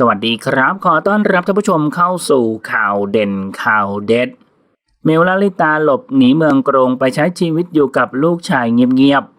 สวัสดีครับ ขอต้อนรับท่านผู้ชมเข้าสู่ข่าวเด่นข่าวเด็ด เมลลลิตาหลบหนีเมืองกรงไปใช้ชีวิตอยู่กับลูกชายเงียบๆ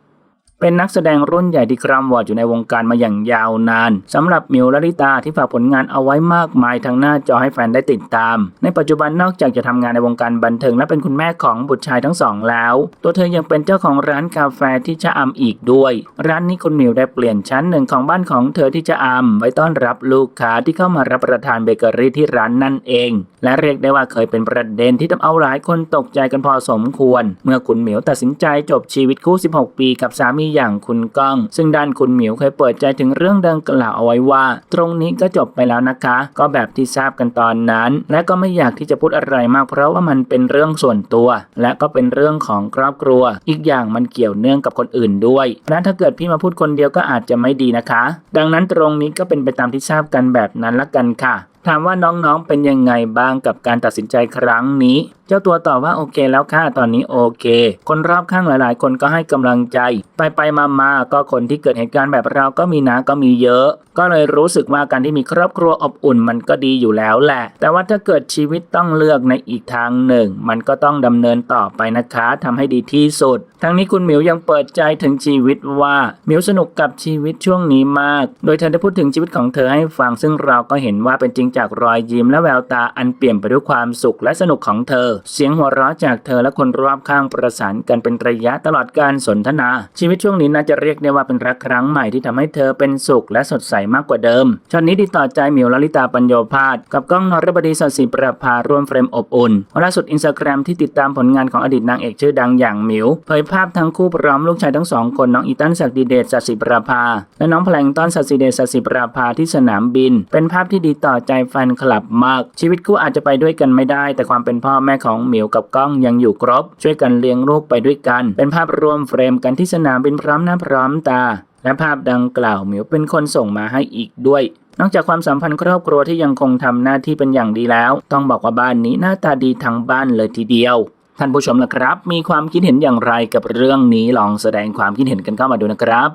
เป็นนักแสดงรุ่นใหญ่ที่คร่ำวอดอยู่ในวงการมาอย่างยาวนานสำหรับมิวลลิตาที่ฝากผลงานเอาไว้มากมายทางหน้าจอให้แฟนได้ติดตาม ในปัจจุบันนอกจากจะทำงานในวงการบันเทิงและเป็นคุณแม่ของบุตรชายทั้งสองแล้ว ตัวเธอยังเป็นเจ้าของร้านกาแฟที่ชะอำอีกด้วย ร้านนี้คุณมิวได้เปลี่ยนชั้นหนึ่งของบ้านของเธอที่ชะอำไว้ต้อนรับลูกค้าที่เข้ามารับประทานเบเกอรี่ที่ร้านนั่นเอง และเรียกได้ว่าเคยเป็นประเด็นที่ทำเอาหลายคนตกใจกันพอสมควร เมื่อคุณหมิวตัดสินใจจบชีวิตคู่ 16 ปีกับสามีอย่างคุณก้อง ซึ่งด้านคุณหมิวเคยเปิดใจถึงเรื่องดังกล่าวเอาไว้ว่า ตรงนี้ก็จบไปแล้วนะคะ ก็แบบที่ทราบกันตอนนั้น และก็ไม่อยากที่จะพูดอะไรมาก เพราะว่ามันเป็นเรื่องส่วนตัว และก็เป็นเรื่องของครอบครัว อีกอย่างมันเกี่ยวเนื่องกับคนอื่นด้วยและถ้าเกิดพี่มาพูดคนเดียวก็อาจจะไม่ดีนะคะ ดังนั้นตรงนี้ก็เป็นไปตามที่ทราบกันแบบนั้นละกันค่ะ ถามว่าน้องๆเป็นยังไงบ้างกับการตัดสินใจครั้งนี้ เจ้าตัวตอบว่าโอเคแล้วค่ะตอนนี้โอเค คนรอบข้างหลาย ๆ คนก็ให้กำลังใจ ไปไปมามาๆก็คนที่เกิดเหตุการณ์แบบเราก็มีนะก็มีเยอะ ก็เลยรู้สึกว่าการที่มีครอบครัวอบอุ่นมันก็ดีอยู่แล้วแหละ แต่ว่าถ้าเกิดชีวิตต้องเลือกในอีกทางหนึ่ง มันก็ต้องดำเนินต่อไปนะคะทำให้ดีที่สุด ทั้งนี้คุณหมิวยังเปิดใจถึงชีวิตว่าหมิวสนุกกับชีวิตช่วงนี้มาก โดยเธอได้พูดถึงชีวิตของเธอให้ฟังซึ่งเราก็เห็นว่าเป็นจริงจากรอยยิ้มและแววตาอันเปี่ยมไปด้วยความสุขและสนุกของเธอ เสียงหัวเราะจากเธอและคนรอบข้างประสานกันเป็นระยะตลอดการสนทนา ชีวิตช่วงนี้น่าจะเรียกได้ว่าเป็นรักครั้งใหม่ที่ทำให้เธอเป็นสุขและสดใสมากกว่าเดิมช็อตนี้ติดต่อใจหมิวลลิตาปัญโยพาสกับก้องนรบดีสศิประภาร่วมเฟรมอบอุ่นล่าสุดอินสตาแกรมที่ติดตามผลงานของอดีตนางเอกชื่อดังอย่างหมิวเผยภาพทั้งคู่พร้อมลูกชายทั้งสองคนน้องอีตันศักดิเดชสศิประภาและน้องแพลงต้อนสศิเดชสศิประภาที่สนามบิน เป็นภาพที่ดีต่อใจแฟนคลับมาก ชีวิตคู่อาจจะไปด้วยกันไม่ได้ แต่ความเป็นพ่อแม่ของเหมิวกับก้องยังอยู่ครบ ช่วยกันเลี้ยงลูกไปด้วยกัน เป็นภาพรวมเฟรมกันที่สนามบินพร้อมหน้าพร้อมตา และภาพดังกล่าวเหมิวเป็นคนส่งมาให้อีกด้วยนอกจากความสัมพันธ์ครอบครัวที่ยังคงทำหน้าที่เป็นอย่างดีแล้ว ต้องบอกว่าบ้านนี้หน้าตาดีทั้งบ้านเลยทีเดียว ท่านผู้ชมนะครับ มีความคิดเห็นอย่างไรกับเรื่องนี้ลองแสดงความคิดเห็นกันเข้ามาดูนะครับ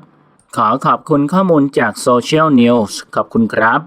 ขอขอบคุณข้อมูลจากโซเชียลนิวส์ขอบคุณครับ